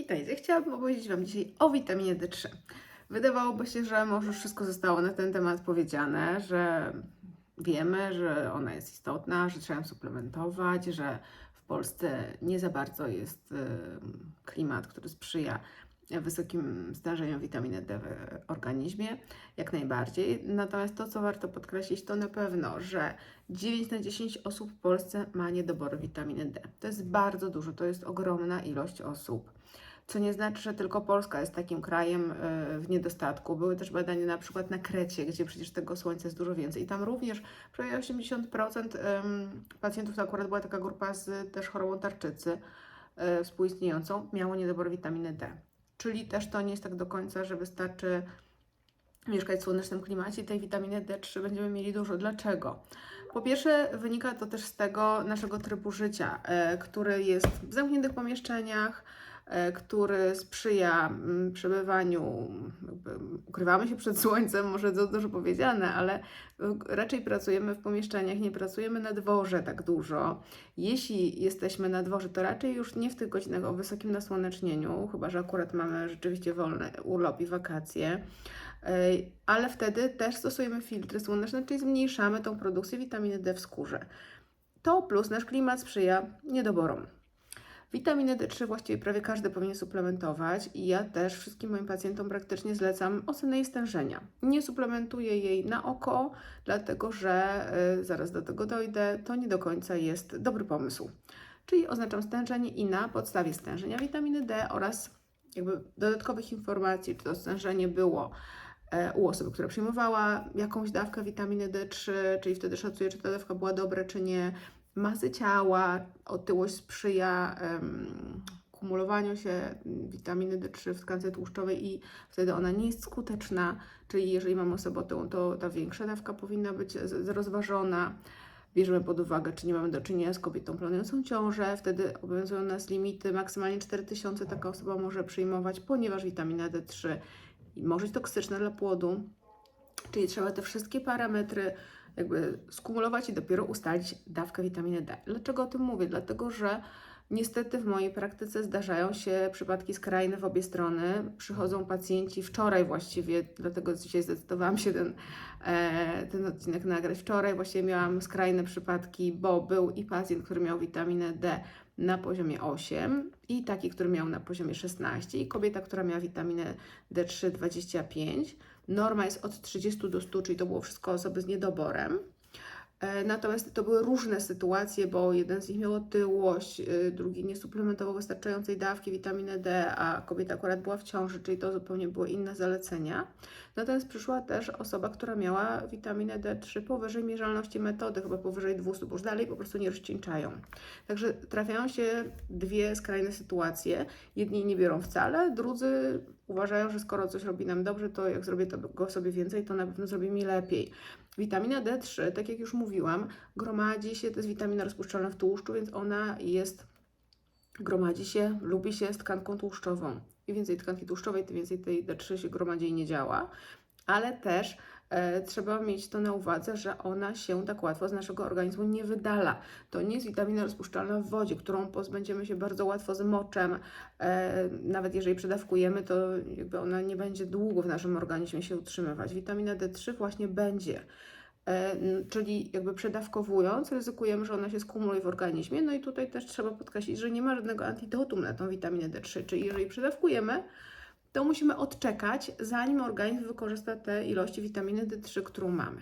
Witajcie, chciałabym opowiedzieć Wam dzisiaj o witaminie D3. Wydawałoby się, że może wszystko zostało na ten temat powiedziane, że wiemy, że ona jest istotna, że trzeba ją suplementować, że w Polsce nie za bardzo jest em, klimat, który sprzyja wysokim stężeniom witaminy D w organizmie, jak najbardziej. Natomiast to, co warto podkreślić, to na pewno, że 9 na 10 osób w Polsce ma niedobory witaminy D. To jest bardzo dużo, to jest ogromna ilość osób. Co nie znaczy, że tylko Polska jest takim krajem e, w niedostatku. Były też badania na przykład na Krecie, gdzie przecież tego słońca jest dużo więcej. I tam również prawie 80% em, pacjentów, to akurat była taka grupa z też chorobą tarczycy e, współistniejącą, miało niedobór witaminy D. Czyli też to nie jest tak do końca, że wystarczy mieszkać w słonecznym klimacie i tej witaminy D3 będziemy mieli dużo. Dlaczego? Po pierwsze, wynika to też z tego naszego trybu życia, e, który jest w zamkniętych pomieszczeniach, który sprzyja mm, przebywaniu, ukrywamy się przed słońcem, może to dużo powiedziane, ale e, raczej pracujemy w pomieszczeniach, nie pracujemy na dworze tak dużo. Jeśli jesteśmy na dworze, to raczej już nie w tych godzinach o wysokim nasłonecznieniu, chyba że akurat mamy rzeczywiście wolny urlop i wakacje. Ej, Ale wtedy też stosujemy filtry słoneczne, czyli zmniejszamy tą produkcję witaminy D w skórze. To plus nasz klimat sprzyja niedoborom. Witaminę D3 właściwie prawie każdy powinien suplementować i ja też wszystkim moim pacjentom praktycznie zlecam ocenę jej stężenia. Nie suplementuję jej na oko, dlatego że y, zaraz do tego dojdę, to nie do końca jest dobry pomysł. Czyli oznaczam stężenie i na podstawie stężenia witaminy D oraz jakby dodatkowych informacji, czy to stężenie było e, u osoby, która przyjmowała jakąś dawkę witaminy D3, czyli wtedy szacuję, czy ta dawka była dobra, czy nie. Masy ciała, otyłość sprzyja kumulowaniu się witaminy D3 w tkance tłuszczowej i wtedy ona nie jest skuteczna, czyli jeżeli mamy osobę otyłą, to ta większa dawka powinna być rozważona. Bierzemy pod uwagę, czy nie mamy do czynienia z kobietą planującą ciążę, wtedy obowiązują nas limity, maksymalnie 4000 taka osoba może przyjmować, ponieważ witamina D3 może być toksyczna dla płodu, czyli trzeba te wszystkie parametry jakby skumulować i dopiero ustalić dawkę witaminy D. Dlaczego o tym mówię? Dlatego, że niestety w mojej praktyce zdarzają się przypadki skrajne w obie strony. Przychodzą pacjenci wczoraj właściwie, dlatego dzisiaj zdecydowałam się ten, e, ten odcinek nagrać. Wczoraj właściwie miałam skrajne przypadki, bo był i pacjent, który miał witaminę D na poziomie 8 i taki, który miał na poziomie 16 i kobieta, która miała witaminę D3 25. Norma jest od 30 do 100, czyli to było wszystko osoby z niedoborem. E, Natomiast to były różne sytuacje, bo jeden z nich miał otyłość, y, drugi nie suplementował wystarczającej dawki witaminy D, a kobieta akurat była w ciąży, czyli to zupełnie były inne zalecenia. Natomiast przyszła też osoba, która miała witaminę D3 powyżej mierzalności metody, chyba powyżej 200, bo już dalej po prostu nie rozcieńczają. Także trafiają się dwie skrajne sytuacje. Jedni nie biorą wcale, drudzy uważają, że skoro coś robi nam dobrze, to jak zrobię go sobie więcej, to na pewno zrobi mi lepiej. Witamina D3, tak jak już mówiłam, gromadzi się, to jest witamina rozpuszczalna w tłuszczu, więc ona jest, gromadzi się, lubi się z tkanką tłuszczową. Im więcej tkanki tłuszczowej, tym więcej tej D3 się gromadzi i nie działa, ale też trzeba mieć to na uwadze, że ona się tak łatwo z naszego organizmu nie wydala. To nie jest witamina rozpuszczalna w wodzie, którą pozbędziemy się bardzo łatwo z moczem. E, nawet jeżeli przedawkujemy, to jakby ona nie będzie długo w naszym organizmie się utrzymywać. Witamina D3 właśnie będzie. E, Czyli jakby przedawkowując, ryzykujemy, że ona się skumuluje w organizmie. No i tutaj też trzeba podkreślić, że nie ma żadnego antidotum na tą witaminę D3. Czyli jeżeli przedawkujemy, to musimy odczekać, zanim organizm wykorzysta te ilości witaminy D3, którą mamy.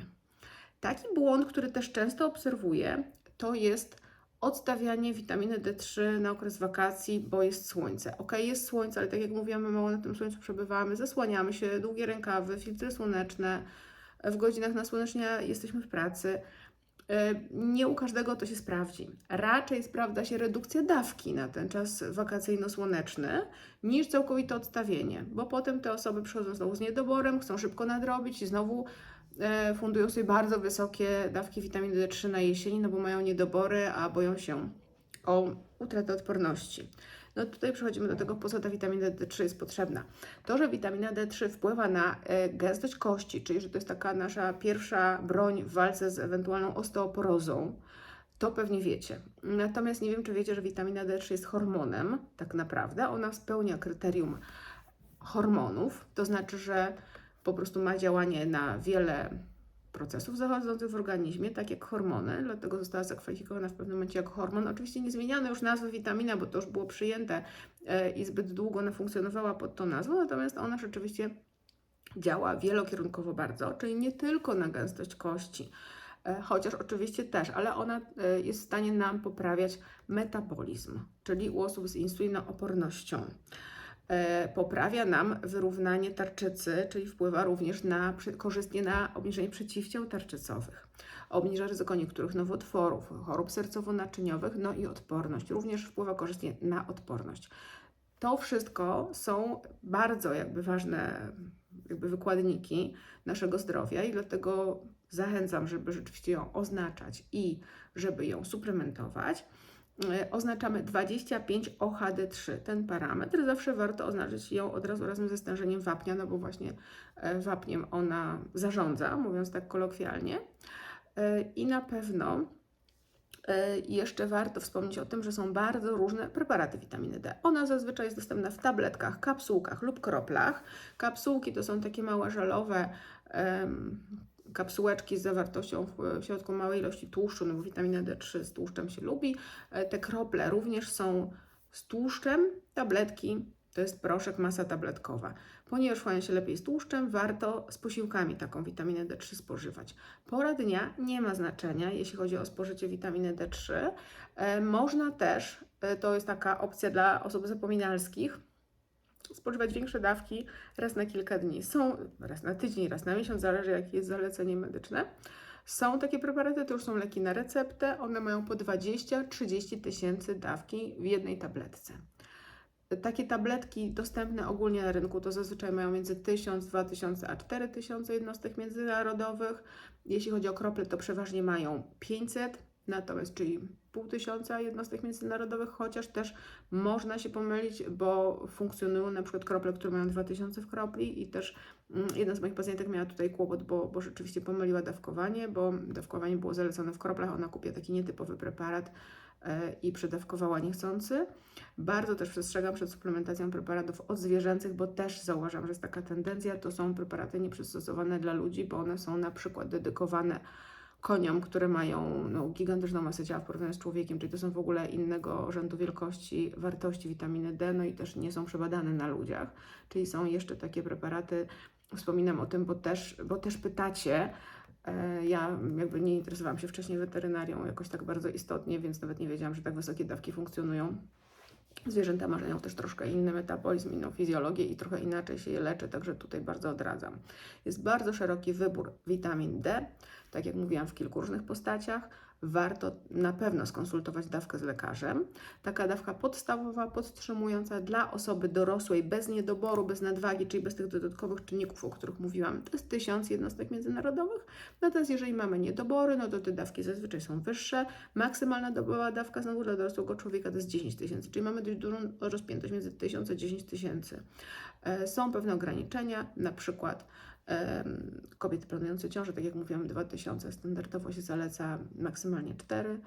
Taki błąd, który też często obserwuję, to jest odstawianie witaminy D3 na okres wakacji, bo jest słońce. Ok, jest słońce, ale tak jak mówiłam, my mało na tym słońcu przebywamy, zasłaniamy się, długie rękawy, filtry słoneczne, w godzinach nasłonecznia jesteśmy w pracy. E, Nie u każdego to się sprawdzi. Raczej sprawdza się redukcja dawki na ten czas wakacyjno-słoneczny niż całkowite odstawienie, bo potem te osoby przychodzą znowu z niedoborem, chcą szybko nadrobić i znowu e, fundują sobie bardzo wysokie dawki witaminy D3 na jesieni, no bo mają niedobory, a boją się o utratę odporności. No tutaj przechodzimy do tego, po co ta witamina D3 jest potrzebna. To, że witamina D3 wpływa na e, gęstość kości, czyli że to jest taka nasza pierwsza broń w walce z ewentualną osteoporozą, To pewnie wiecie. Natomiast nie wiem, czy wiecie, że witamina D3 jest hormonem, tak naprawdę. Ona spełnia kryterium hormonów, to znaczy, że po prostu ma działanie na wiele procesów zachodzących w organizmie, tak jak hormony, dlatego została zakwalifikowana w pewnym momencie jako hormon. Oczywiście nie zmieniano już nazwy witamina, bo to już było przyjęte e, i zbyt długo ona funkcjonowała pod tą nazwą, natomiast ona rzeczywiście działa wielokierunkowo bardzo, czyli nie tylko na gęstość kości, e, chociaż oczywiście też, ale ona e, jest w stanie nam poprawiać metabolizm, czyli u osób z insulinoopornością. E, poprawia nam wyrównanie tarczycy, czyli wpływa również na, korzystnie na obniżenie przeciwciał tarczycowych. Obniża ryzyko niektórych nowotworów, chorób sercowo-naczyniowych, no i odporność. Również wpływa korzystnie na odporność. To wszystko są bardzo jakby ważne jakby wykładniki naszego zdrowia i dlatego zachęcam, żeby rzeczywiście ją oznaczać i żeby ją suplementować. E, Oznaczamy 25 OHD3, ten parametr. Zawsze warto oznaczyć ją od razu razem ze stężeniem wapnia, no bo właśnie e, wapniem ona zarządza, mówiąc tak kolokwialnie. E, I na pewno Jeszcze warto wspomnieć o tym, że są bardzo różne preparaty witaminy D. Ona zazwyczaj jest dostępna w tabletkach, kapsułkach lub kroplach. Kapsułki to są takie małe żelowe kapsułeczki z zawartością w, środku małej ilości tłuszczu, no bo witamina D3 z tłuszczem się lubi. E, Te krople również są z tłuszczem. Tabletki to jest proszek, masa tabletkowa. Ponieważ wchłania się lepiej z tłuszczem, warto z posiłkami taką witaminę D3 spożywać. Pora dnia nie ma znaczenia, jeśli chodzi o spożycie witaminy D3. E, można też, e, to jest taka opcja dla osób zapominalskich, spożywać większe dawki raz na kilka dni. Są raz na tydzień, raz na miesiąc, zależy jakie jest zalecenie medyczne. Są takie preparaty, to już są leki na receptę. One mają po 20-30 tysięcy dawki w jednej tabletce. Takie tabletki dostępne ogólnie na rynku to zazwyczaj mają między 1000, 2000 a 4000 jednostek międzynarodowych. Jeśli chodzi o krople, to przeważnie mają 500, natomiast czyli pół tysiąca jednostek międzynarodowych, chociaż też można się pomylić, bo funkcjonują na przykład krople, które mają 2000 w kropli i też mm, jedna z moich pacjentek miała tutaj kłopot, bo, bo rzeczywiście pomyliła dawkowanie, bo dawkowanie było zalecone w kroplach, ona kupiła taki nietypowy preparat e, i przedawkowała niechcący. Bardzo też przestrzegam przed suplementacją preparatów odzwierzęcych, bo też zauważam, że jest taka tendencja. To są preparaty nieprzystosowane dla ludzi, bo one są na przykład dedykowane koniom, które mają no, gigantyczną masę ciała w porównaniu z człowiekiem, czyli to są w ogóle innego rzędu wielkości, wartości witaminy D, no i też nie są przebadane na ludziach, czyli są jeszcze takie preparaty, wspominam o tym, bo też, bo też pytacie, E, Ja jakby nie interesowałam się wcześniej weterynarią jakoś tak bardzo istotnie, więc nawet nie wiedziałam, że tak wysokie dawki funkcjonują. Zwierzęta mają też troszkę inny metabolizm, inną fizjologię i trochę inaczej się je leczy, także tutaj bardzo odradzam. Jest bardzo szeroki wybór witamin D, tak jak mówiłam w kilku różnych postaciach. Warto na pewno skonsultować dawkę z lekarzem. Taka dawka podstawowa, podtrzymująca dla osoby dorosłej, bez niedoboru, bez nadwagi, czyli bez tych dodatkowych czynników, o których mówiłam, to jest 1000 jednostek międzynarodowych. Natomiast jeżeli mamy niedobory, no to te dawki zazwyczaj są wyższe. Maksymalna dobowa dawka znowu dla dorosłego człowieka to jest 10 tysięcy, czyli mamy dość dużą rozpiętość między 1000 a 10 tysięcy. E, Są pewne ograniczenia, na przykład kobiety planujące ciążę, tak jak mówiłam, 2000 standardowo się zaleca maksymalnie 4.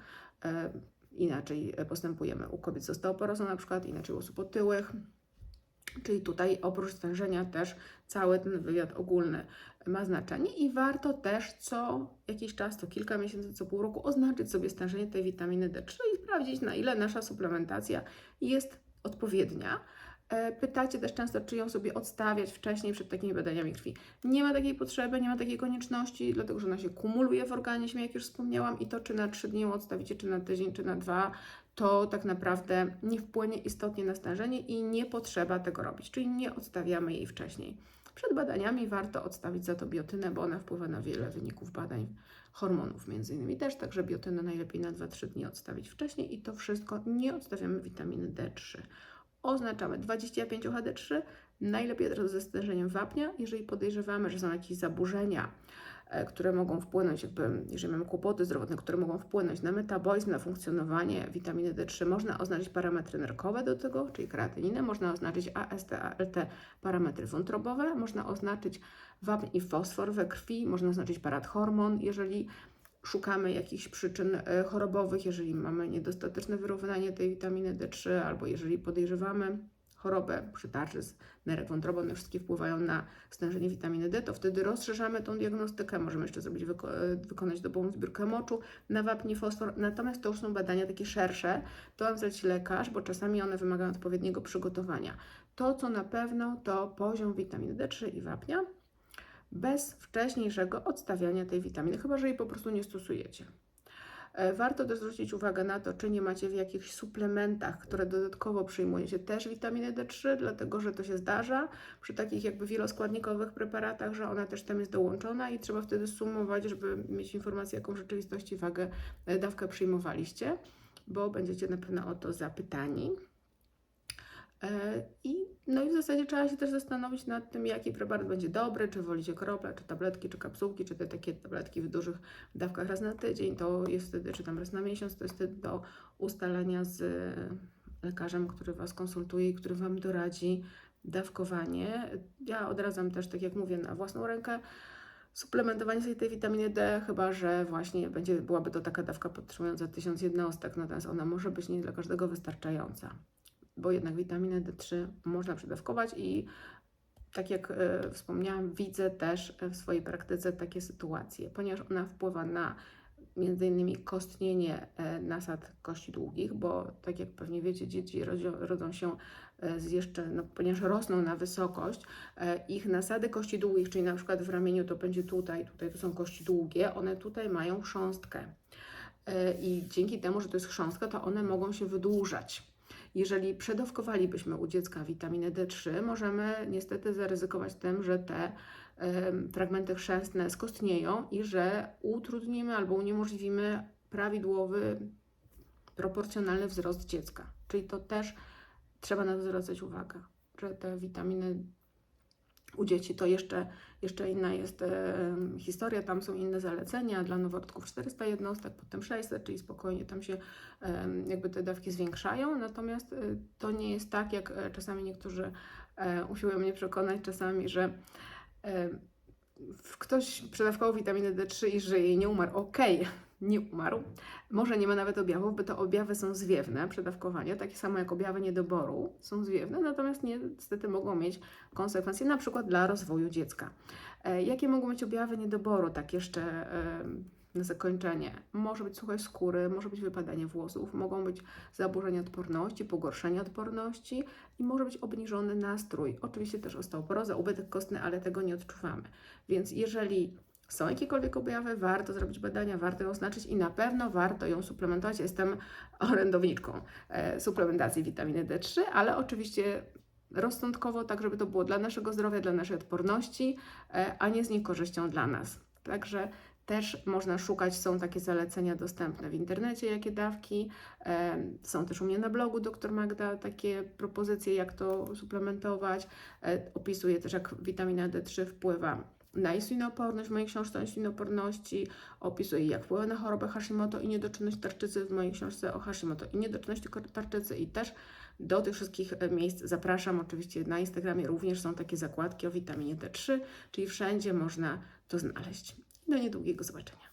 E, Inaczej e, postępujemy u kobiet z osteoporozą na przykład, inaczej u osób otyłych. Czyli tutaj oprócz stężenia też cały ten wywiad ogólny ma znaczenie i warto też co jakiś czas, co kilka miesięcy, co pół roku oznaczyć sobie stężenie tej witaminy D3 i sprawdzić na ile nasza suplementacja jest odpowiednia. E, Pytacie też często, czy ją sobie odstawiać wcześniej przed takimi badaniami krwi. Nie ma takiej potrzeby, nie ma takiej konieczności, dlatego że ona się kumuluje w organizmie, jak już wspomniałam, i to czy na 3 dni ją odstawicie, czy na tydzień, czy na dwa, to tak naprawdę nie wpłynie istotnie na stężenie i nie potrzeba tego robić, czyli nie odstawiamy jej wcześniej. Przed badaniami warto odstawić za to biotynę, bo ona wpływa na wiele wyników badań hormonów między innymi też, także biotynę najlepiej na 2-3 dni odstawić wcześniej i to wszystko nie odstawiamy witaminy D3. Oznaczamy 25 HD3, najlepiej od razu ze stężeniem wapnia, jeżeli podejrzewamy, że są jakieś zaburzenia, e, które mogą wpłynąć, jakby, jeżeli mamy kłopoty zdrowotne, które mogą wpłynąć na metabolizm, na funkcjonowanie witaminy D3, można oznaczyć parametry nerkowe do tego, czyli kreatyninę, można oznaczyć AST, ALT, parametry wątrobowe, można oznaczyć wapń i fosfor we krwi, można oznaczyć parathormon, jeżeli szukamy jakichś przyczyn e, chorobowych, jeżeli mamy niedostateczne wyrównanie tej witaminy D3, albo jeżeli podejrzewamy chorobę przytarczyc, nerek wątroby, one wszystkie wpływają na stężenie witaminy D, to wtedy rozszerzamy tą diagnostykę, możemy jeszcze zrobić, wyko- e, wykonać dobową zbiórkę moczu na wapń fosfor, natomiast to już są badania takie szersze, to zleci lekarz, bo czasami one wymagają odpowiedniego przygotowania. To, co na pewno, to poziom witaminy D3 i wapnia, bez wcześniejszego odstawiania tej witaminy, chyba że jej po prostu nie stosujecie. E, Warto też zwrócić uwagę na to, czy nie macie w jakichś suplementach, które dodatkowo przyjmujecie też witaminę D3, dlatego że to się zdarza przy takich jakby wieloskładnikowych preparatach, że ona też tam jest dołączona i trzeba wtedy sumować, żeby mieć informację, jaką w rzeczywistości wagę, e, dawkę przyjmowaliście, bo będziecie na pewno o to zapytani. E, I, no i w zasadzie trzeba się też zastanowić nad tym, jaki preparat będzie dobry, czy wolicie krople, czy tabletki, czy kapsułki, czy te takie tabletki w dużych dawkach raz na tydzień, to jest wtedy, czy tam raz na miesiąc, to jest wtedy do ustalenia z lekarzem, który Was konsultuje i który Wam doradzi dawkowanie. Ja odradzam też, tak jak mówię, na własną rękę suplementowanie sobie tej witaminy D, chyba że właśnie będzie, byłaby to taka dawka podtrzymująca 1000 jednostek, natomiast ona może być nie dla każdego wystarczająca bo jednak witaminę D3 można przedawkować i tak jak e, wspomniałam, widzę też w swojej praktyce takie sytuacje, ponieważ ona wpływa na między innymi kostnienie e, nasad kości długich, bo tak jak pewnie wiecie, dzieci rodzą, się e, z jeszcze, no, ponieważ rosną na wysokość, e, ich nasady kości długich, czyli na przykład w ramieniu to będzie tutaj, tutaj to są kości długie, one tutaj mają chrząstkę. E, I dzięki temu, że to jest chrząstka, to one mogą się wydłużać. Jeżeli przedawkowalibyśmy u dziecka witaminę D3, możemy niestety zaryzykować tym, że te fragmenty chrzęstne skostnieją i że utrudnimy albo uniemożliwimy prawidłowy, proporcjonalny wzrost dziecka. Czyli to też trzeba na to zwracać uwagę, że te witaminy u dzieci to jeszcze, jeszcze inna jest e, historia, tam są inne zalecenia, dla noworodków 400 jednostek, potem 600, czyli spokojnie tam się e, jakby te dawki zwiększają, natomiast e, to nie jest tak, jak e, czasami niektórzy e, usiłują mnie przekonać czasami, że e, ktoś przedawkował witaminę D3 i żyje i nie umarł. Okej, nie umarł. Może nie ma nawet objawów, bo to objawy są zwiewne, przedawkowania, takie samo jak objawy niedoboru są zwiewne, natomiast niestety mogą mieć konsekwencje na przykład dla rozwoju dziecka. E, Jakie mogą być objawy niedoboru, tak jeszcze na zakończenie? Może być suchość skóry, może być wypadanie włosów, mogą być zaburzenia odporności, pogorszenie odporności i może być obniżony nastrój. Oczywiście też osteoporoza, ubytek kostny, ale tego nie odczuwamy. Więc jeżeli są jakiekolwiek objawy, warto zrobić badania, warto ją oznaczyć i na pewno warto ją suplementować. Jestem orędowniczką e, suplementacji witaminy D3, ale oczywiście rozsądkowo, tak żeby to było dla naszego zdrowia, dla naszej odporności, e, a nie z niekorzyścią dla nas. Także też można szukać, są takie zalecenia dostępne w internecie, jakie dawki. E, Są też u mnie na blogu dr Magda takie propozycje, jak to suplementować. Opisuję też, jak witamina D3 wpływa na insulinooporność w mojej książce o insulinooporności, opisuję jak wpływa na chorobę Hashimoto i niedoczynność tarczycy w mojej książce o Hashimoto i niedoczynności tarczycy i też do tych wszystkich e, miejsc zapraszam. Oczywiście na Instagramie również są takie zakładki o witaminie D3, czyli wszędzie można to znaleźć. Do niedługiego zobaczenia.